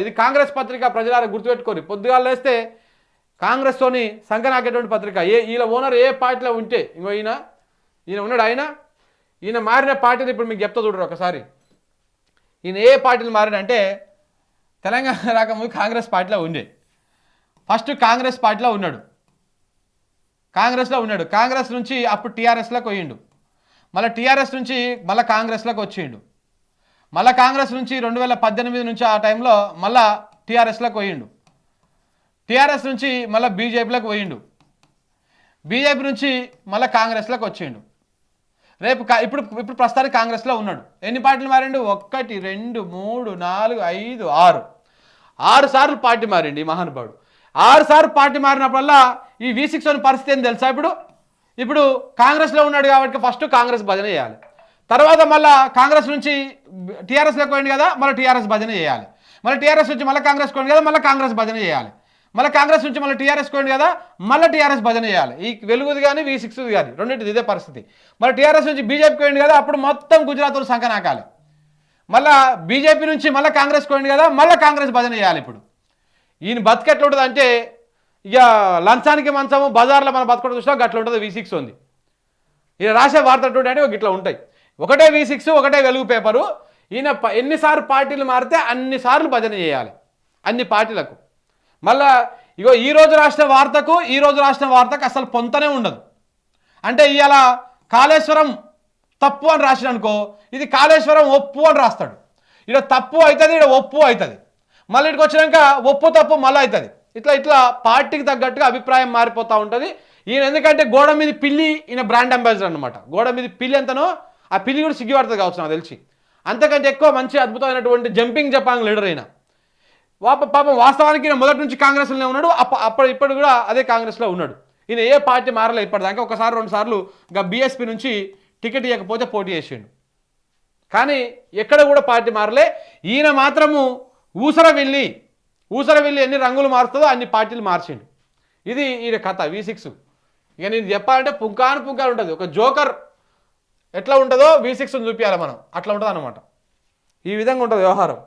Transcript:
ఇది కాంగ్రెస్ పత్రిక ప్రజలారా గుర్తుపెట్టుకోరు పొద్దుగాలు లేస్తే కాంగ్రెస్తోని సంకనాకేటువంటి పత్రిక. ఏ ఈయన ఓనర్ ఏ పార్టీలో ఉంటే ఇంకో ఈయన ఈయన ఉన్నాడు ఆయన? ఈయన మారిన పార్టీలు ఇప్పుడు మీకు చెప్తా చూడరు ఒకసారి. ఈయన ఏ పార్టీలు మారినంటే తెలంగాణ రాకముందు కాంగ్రెస్ పార్టీలో ఉండే. ఫస్ట్ కాంగ్రెస్ పార్టీలో ఉన్నాడు. కాంగ్రెస్లో ఉన్నాడు. కాంగ్రెస్ నుంచి అప్పుడు టీఆర్ఎస్లోకి పోయిండు. మళ్ళీ టీఆర్ఎస్ నుంచి మళ్ళీ కాంగ్రెస్లోకి వచ్చిండు. మళ్ళీ కాంగ్రెస్ నుంచి రెండు వేల పద్దెనిమిది నుంచి ఆ టైంలో మళ్ళా టీఆర్ఎస్లోకి పోయిండు. టీఆర్ఎస్ నుంచి మళ్ళీ బీజేపీలోకి పోయిండు. బీజేపీ నుంచి మళ్ళీ కాంగ్రెస్లోకి వచ్చిండు. రేపు ఇప్పుడు ఇప్పుడు ప్రస్తుతానికి కాంగ్రెస్లో ఉన్నాడు. ఎన్ని పార్టీలు మారిండు? ఒక్కటి రెండు మూడు నాలుగు ఐదు ఆరు. ఆరు సార్లు పార్టీ మారిండు ఈ మహానుభావుడు. ఆరు సార్లు పార్టీ మారినప్పుడల్లా ఈ వి సిక్స్ అని పరిస్థితి ఏం తెలుసా ఇప్పుడు? ఇప్పుడు కాంగ్రెస్లో ఉన్నాడు కాబట్టి ఫస్ట్ కాంగ్రెస్ భజన చేయాలి. తర్వాత మళ్ళా కాంగ్రెస్ నుంచి టీఆర్ఎస్లోకి పోయింది కదా మళ్ళీ టీఆర్ఎస్ భజన చేయాలి. మళ్ళీ టీఆర్ఎస్ నుంచి మళ్ళీ కాంగ్రెస్ పోయింది కదా మళ్ళీ కాంగ్రెస్ భజన చేయాలి. మళ్ళీ కాంగ్రెస్ నుంచి మళ్ళీ టీఆర్ఎస్ పోయింది కదా మళ్ళీ టీఆర్ఎస్ భజన చేయాలి. ఈ వెలుగుది కానీ వి సిక్స్ది కానీ రెండింటిది ఇదే పరిస్థితి. మళ్ళీ టీఆర్ఎస్ నుంచి బీజేపీ పోయింది కదా అప్పుడు మొత్తం గుజరాత్లో సంఖ మళ్ళీ బీజేపీ నుంచి మళ్ళీ కాంగ్రెస్ పోయింది కదా మళ్ళీ కాంగ్రెస్ భజన చేయాలి ఇప్పుడు. ఈయన బతికెట్లా ఉంటుంది అంటే ఇక లంచానికి మంచము బజార్లో మనం బతకడం చూసినా గట్ల ఉంటుంది వి సిక్స్ ఉంది. ఈయన రాసే వార్త ఎటువంటి అంటే ఒక ఇట్లా ఉంటాయి. ఒకటే వి సిక్స్ ఒకటే వెలుగు పేపరు. ఈయన ప- ఎన్నిసార్లు పార్టీలు మారితే అన్నిసార్లు భజన చేయాలి. అన్ని పార్టీలకు. మళ్ళా ఇగో ఈ రోజు రాసిన వార్తకు ఈ రోజు రాసిన వార్తకు అసలు పొంతనే ఉండదు. అంటే ఇవాళ కాళేశ్వరం తప్పు అని రాసిన అనుకో ఇది కాళేశ్వరం ఒప్పు అని రాస్తాడు. ఇక్కడ తప్పు అవుతుంది ఇక్కడ ఒప్పు అవుతుంది మళ్ళీ ఇక్కడికి వచ్చినాక ఒప్పు తప్పు మళ్ళీ అవుతుంది ఇట్లా ఇట్లా పార్టీకి తగ్గట్టుగా అభిప్రాయం మారిపోతూ ఉంటుంది. ఈయన ఎందుకంటే గోడ మీద పిల్లి ఈయన బ్రాండ్ అంబాసిడర్ అనమాట గోడ మీద పిల్లి ఎంతనో ఆ పిల్లి కూడా సిగ్గుపడుతుంది కావచ్చు నాకు తెలిసి. అంతకంటే ఎక్కువ మంచి అద్భుతమైనటువంటి జంపింగ్ జపాంగ్ లీడర్ అయినా. వాప పాపం వాస్తవానికి ఈయన మొదటి నుంచి కాంగ్రెస్లోనే ఉన్నాడు అప్ప అప్పుడు ఇప్పుడు కూడా అదే కాంగ్రెస్లో ఉన్నాడు. ఈయన ఏ పార్టీ మారలే ఇప్పటిదాకా ఒకసారి రెండు సార్లు ఇంకా బీఎస్పీ నుంచి టికెట్ ఇవ్వకపోతే పోటీ చేసిండు. కానీ ఎక్కడ కూడా పార్టీ మారలే. ఈయన మాత్రము ఊసర వెళ్ళి ఊసర వెళ్ళి ఎన్ని రంగులు మారుతుందో అన్ని పార్టీలు మార్చిండు. ఇది ఈయన కథ వి సిక్స్. ఇక నేను చెప్పాలంటే పుంకాను పుంకాను ఉంటుంది. ఒక జోకర్ ఎట్లా ఉంటుందో వి సిక్స్ని చూపించాలి మనం. అట్లా ఉంటుంది అనమాట ఈ విధంగా ఉంటుంది వ్యవహారం.